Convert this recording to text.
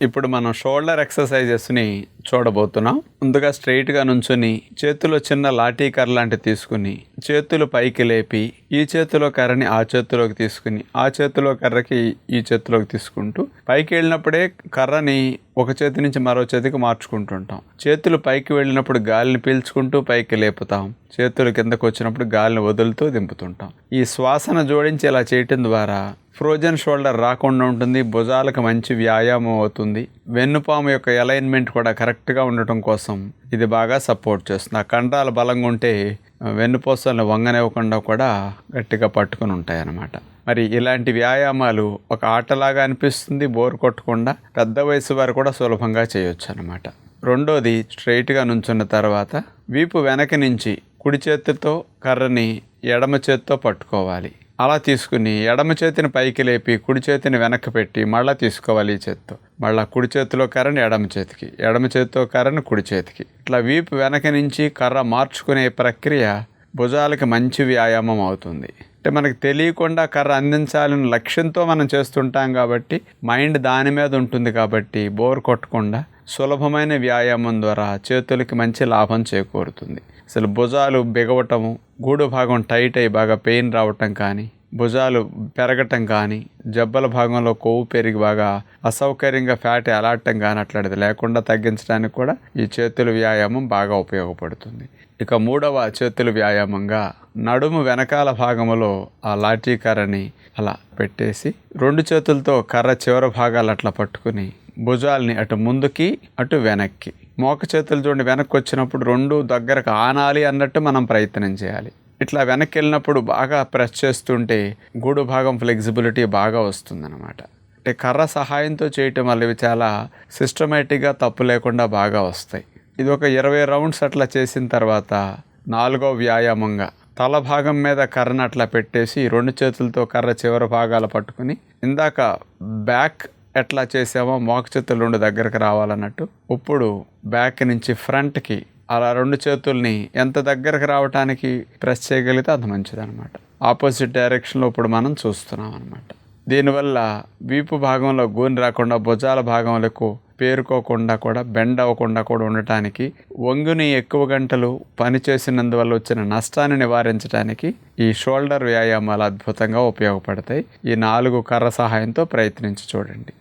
ఇప్పుడు మనం షోల్డర్ ఎక్సర్సైజెస్ని చూడబోతున్నాం. ముందుగా స్ట్రైట్గా నుంచుని చేతిలో చిన్న లాఠీ కర్ర లాంటి తీసుకుని చేతులు పైకి లేపి ఈ చేతిలో కర్రని ఆ చేతిలోకి తీసుకుని ఆ చేతిలో కర్రకి ఈ చేతిలోకి తీసుకుంటూ పైకి వెళ్ళినప్పుడే కర్రని ఒక చేతి నుంచి మరో చేతికి మార్చుకుంటుంటాం. చేతులు పైకి వెళ్ళినప్పుడు గాలిని పీల్చుకుంటూ పైకి లేపుతాం. చేతులు కిందకు వచ్చినప్పుడు గాలిని వదులుతూ దింపుతుంటాం. ఈ శ్వాసన జోడించి ఇలా చేయటం ద్వారా ఫ్రోజన్ షోల్డర్ రాకుండా ఉంటుంది భుజాలకు మంచి వ్యాయామం అవుతుంది వెన్నుపాము యొక్క అలైన్మెంట్ కూడా కరెక్ట్గా ఉండటం కోసం ఇది బాగా సపోర్ట్ చేస్తుంది. ఆ కండరాలు బలంగా ఉంటే వెన్నుపూసలను వంగనివ్వకుండా కూడా గట్టిగా పట్టుకుని ఉంటాయి అన్నమాట మరి ఇలాంటి వ్యాయామాలు ఒక ఆటలాగా అనిపిస్తుంది బోర్ కొట్టకుండా పెద్ద వయసు వారు కూడా సులభంగా చేయొచ్చు అనమాట రెండోది స్ట్రైట్గా నుంచున్న తర్వాత వీపు వెనక నుంచి కుడి చేతితో కర్రని ఎడమ చేతితో పట్టుకోవాలి. అలా తీసుకుని ఎడమ చేతిని పైకి లేపి కుడి చేతిని వెనక్కి పెట్టి మళ్ళీ తీసుకోవాలి ఈ చేత్తో. మళ్ళీ కుడి చేతిలో కర్రని ఎడమ చేతికి ఎడమ చేతితో కర్రని కుడి చేతికి. ఇట్లా వీపు వెనక నుంచి కర్ర మార్చుకునే ప్రక్రియ భుజాలకి మంచి వ్యాయామం అవుతుంది. అంటే మనకు తెలియకుండా కర్ర అందించాలని లక్ష్యంతో మనం చేస్తుంటాం కాబట్టి మైండ్ దాని మీద ఉంటుంది కాబట్టి బోర్ కొట్టకుండా సులభమైన వ్యాయామం ద్వారా చేతులకి మంచి లాభం చేకూరుతుంది. అసలు భుజాలు బిగవటము గూడు భాగం టైట్ అయి బాగా పెయిన్ రావటం కానీ భుజాలు పెరగటం కానీ జబ్బల భాగంలో కొవ్వు పెరిగి బాగా అసౌకర్యంగా ఫ్యాట్ అలాటం కానీ అట్లాంటిది లేకుండా తగ్గించడానికి కూడా ఈ చేతుల వ్యాయామం బాగా ఉపయోగపడుతుంది. ఇక మూడవ చేతుల వ్యాయామంగా నడుము వెనకాల భాగంలో ఆ లాఠీ కర్రని అలా పెట్టేసి రెండు చేతులతో కర్ర చివరి భాగాలు అట్లా పట్టుకుని భుజాల్ని అటు ముందుకి అటు వెనక్కి మోక చేతులు చూడండి వెనక్కి వచ్చినప్పుడు రెండు దగ్గరకు ఆనాలి అన్నట్టు మనం ప్రయత్నం చేయాలి. ఇట్లా వెనక్కి వెళ్ళినప్పుడు బాగా ప్రెస్ చేస్తుంటే గూడు భాగం ఫ్లెక్సిబిలిటీ బాగా వస్తుందన్నమాట. అంటే కర్ర సహాయంతో చేయటం వల్ల ఇవి చాలా సిస్టమేటిక్గా తప్పు లేకుండా బాగా వస్తాయి. ఇది ఒక ఇరవై రౌండ్స్ అట్లా చేసిన తర్వాత నాలుగో వ్యాయామంగా తల భాగం మీద కర్రను అట్లా పెట్టేసి రెండు చేతులతో కర్ర చివరి భాగాలు పట్టుకుని ఇందాక బ్యాక్ ఎట్లా చేసామో మోక చేతులు రెండు దగ్గరకు రావాలన్నట్టు. ఇప్పుడు బ్యాక్ నుంచి ఫ్రంట్కి అలా రెండు చేతుల్ని ఎంత దగ్గరకు రావడానికి ప్రెస్ చేయగలిగితే అంత మంచిదనమాట ఆపోజిట్ డైరెక్షన్లో ఇప్పుడు మనం చూస్తున్నాం అనమాట దీనివల్ల వీపు భాగంలో గోని రాకుండా భుజాల భాగంలో పేరుకోకుండా కూడా బెండ్ అవ్వకుండా కూడా ఉండటానికి వంగుని ఎక్కువ గంటలు పనిచేసినందువల్ల వచ్చిన నష్టాన్ని నివారించడానికి ఈ షోల్డర్ వ్యాయామాలు అద్భుతంగా ఉపయోగపడతాయి. ఈ నాలుగు కర్ర సహాయంతో ప్రయత్నించి చూడండి.